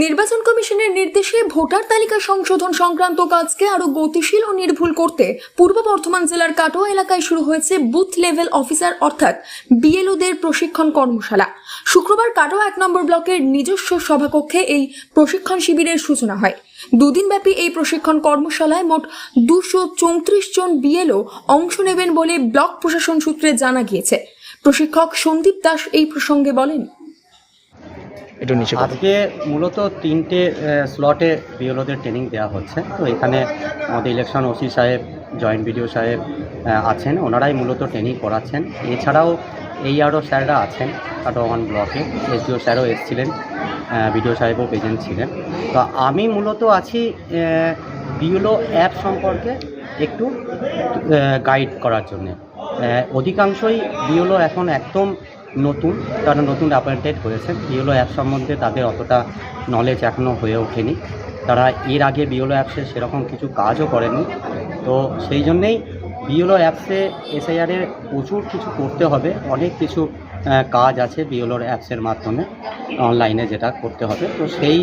নির্বাচন কমিশনের নির্দেশে ভোটার তালিকা সংশোধন সংক্রান্ত কাজকে আরও গতিশীল ও নির্ভুল করতে পূর্ব বর্ধমান জেলার কাটোয়া এলাকায় শুরু হয়েছে বুথ লেভেল অফিসার অর্থাৎ বিএলওদের প্রশিক্ষণ কর্মশালা। শুক্রবার কাটোয়া এক নম্বর ব্লকের নিজস্ব সভাকক্ষে এই প্রশিক্ষণ শিবিরের সূচনা হয়। দুদিন ব্যাপী এই প্রশিক্ষণ কর্মশালায় মোট দুশো চৌত্রিশ জন বিএলও অংশ নেবেন বলে ব্লক প্রশাসন সূত্রে জানা গিয়েছে। প্রশিক্ষক সন্দীপ দাস এই প্রসঙ্গে বলেন একটু নিচে আজকে মূলত তিনটে স্লটে বিএলওদের ট্রেনিং দেওয়া হচ্ছে। তো এখানে আমাদের ইলেকশন ওসি সাহেব জয়েন্ট বিডিও সাহেব আছেন। ওনারাই মূলত ট্রেনিং করাচ্ছেন। এছাড়াও এই আরও স্যাররা আছেন কাটোয়ান ব্লকে এসডিও স্যারও এসেছিলেন বিডিও সাহেবও প্রেজেন্ট ছিলেন। তো আমি মূলত আছি বিএলও অ্যাপ সম্পর্কে একটু গাইড করার জন্যে। অধিকাংশই বিএলও এখন একদম নতুন, তারা নতুন অ্যাপয়েন্টেড হয়েছেন বিএলও অ্যাপ সম্বন্ধে তাদের অতটা নলেজ এখনও হয়ে ওঠেনি। তারা এর আগে বিএলও অ্যাপসে সেরকম কিছু কাজও করেনি। তো সেই জন্যেই বিএলও অ্যাপসে এসআইআরে প্রচুর কিছু করতে হবে। অনেক কিছু কাজ আছে বিএলওর অ্যাপসের মাধ্যমে অনলাইনে যেটা করতে হবে। তো সেই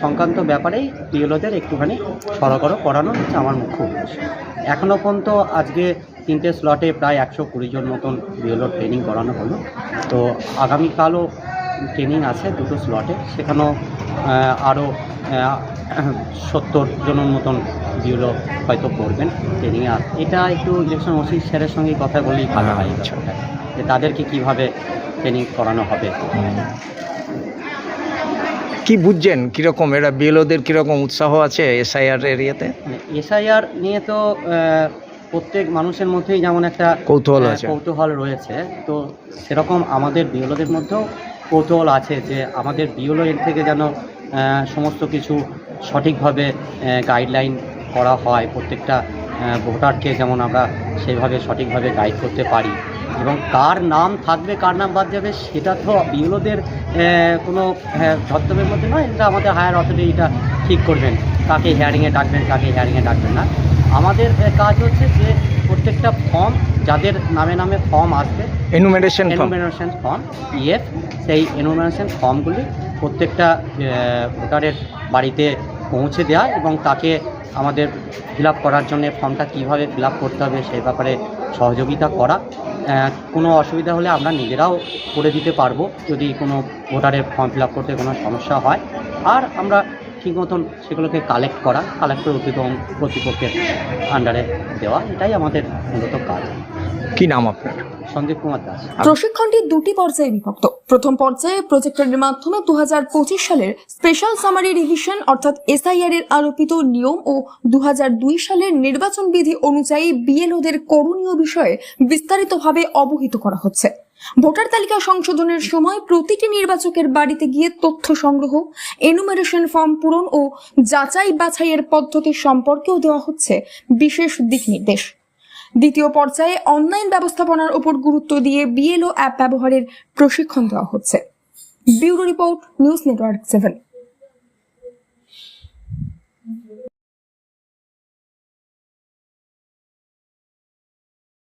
সংক্রান্ত ব্যাপারেই বিএলওদের একটুখানি সরগর করানো হচ্ছে আমার মুখ্য উদ্দেশ্য। এখনও পর্যন্ত আজকে তিনটে স্লটে প্রায় একশো কুড়ি জন মতন বিএলওর ট্রেনিং করানো হলো। তো আগামীকালও ট্রেনিং আছে দুটো স্লটে সেখানেও আরও সত্তর জনের মতন বিএলও হয়তো করবেন ট্রেনিংয়ে আর এটা একটু ইলেকশন ওসি স্যারের সঙ্গে কথা বলেই ভালো হয় এই যে তাদেরকে কীভাবে ট্রেনিং করানো হবে। কি বুঝছেন? কীরকম এরা বিএলওদের কীরকম উৎসাহ আছে এসআইআর এরিয়াতে এসআইআর নিয়ে তো প্রত্যেক মানুষের মধ্যেই যেমন একটা কৌতূহল আছে। কৌতূহল রয়েছে। তো সেরকম আমাদের বিওলোদের মধ্যেও কৌতূহল আছে যে আমাদের বিওলো এর থেকে যেন সমস্ত কিছু সঠিকভাবে গাইডলাইন করা হয় প্রত্যেকটা ভোটারকে যেমন আমরা সেইভাবে সঠিকভাবে গাইড করতে পারি। এবং কার নাম থাকবে কার নাম বাদ যাবে সেটা তো বিওলোদের কোনো আহ, ধর্তব্যের মধ্যে নয়। এটা আমাদের হায়ার অথরিটি এটা ঠিক করবেন। কাকে হিয়ারিংয়ে ডাকবেন কাকে হিয়ারিংয়ে ডাকবেন না। আমাদের কাজ হচ্ছে যে প্রত্যেকটা ফর্ম যাদের নামে নামে ফর্ম আসবে enumeration form enumeration form EF সেই এনুমিনেশন ফর্মগুলি প্রত্যেকটা ভোটারের বাড়িতে পৌঁছে দেওয়া এবং তাকে আমাদের ফিল আপ করার জন্য ফর্মটা কীভাবে ফিল আপ করতে হবে সেই ব্যাপারে সহযোগিতা করা। কোনো অসুবিধা হলে আমরা নিজেরাও করে দিতে পারব যদি কোনো ভোটারের ফর্ম ফিল আপ করতে কোনো সমস্যা হয়। আর আমরা ঠিক মতন সেগুলোকে কালেক্ট করা কালেক্ট করে উদ্যোগ কর্তৃপক্ষের আন্ডারে দেওয়া এটাই আমাদের মূলত কাজ। কি নাম আপনার? সন্দীপ কুমার দাস। প্রশিক্ষণটি দুটি পর্যায়ে বিভক্ত। প্রথম পর্যায়ে প্রজেক্টরের মাধ্যমে দু হাজার পঁচিশ সালের স্পেশাল সামারি রিভিশন অর্থাৎ এসআইআর এর আরোপিত নিয়ম ও দু হাজার দুই সালের নির্বাচন বিধি অনুযায়ী বিএলওদের করণীয় বিষয়ে বিস্তারিতভাবে অবহিত করা হচ্ছে। ভোটার তালিকা সংশোধনের সময় প্রতিটি নির্বাচকের বাড়িতে গিয়ে তথ্য সংগ্রহ এনুমারেশন ফর্ম পূরণ ও যাচাই বাছাইয়ের পদ্ধতি সম্পর্কেও দেওয়া হচ্ছে বিশেষ দিক নির্দেশ দ্বিতীয় পর্যায়ে অনলাইন ব্যবস্থাপনার উপর গুরুত্ব দিয়ে বিএলও অ্যাপ ব্যবহারের প্রশিক্ষণ দেওয়া হচ্ছে। Bureau report, news network seven.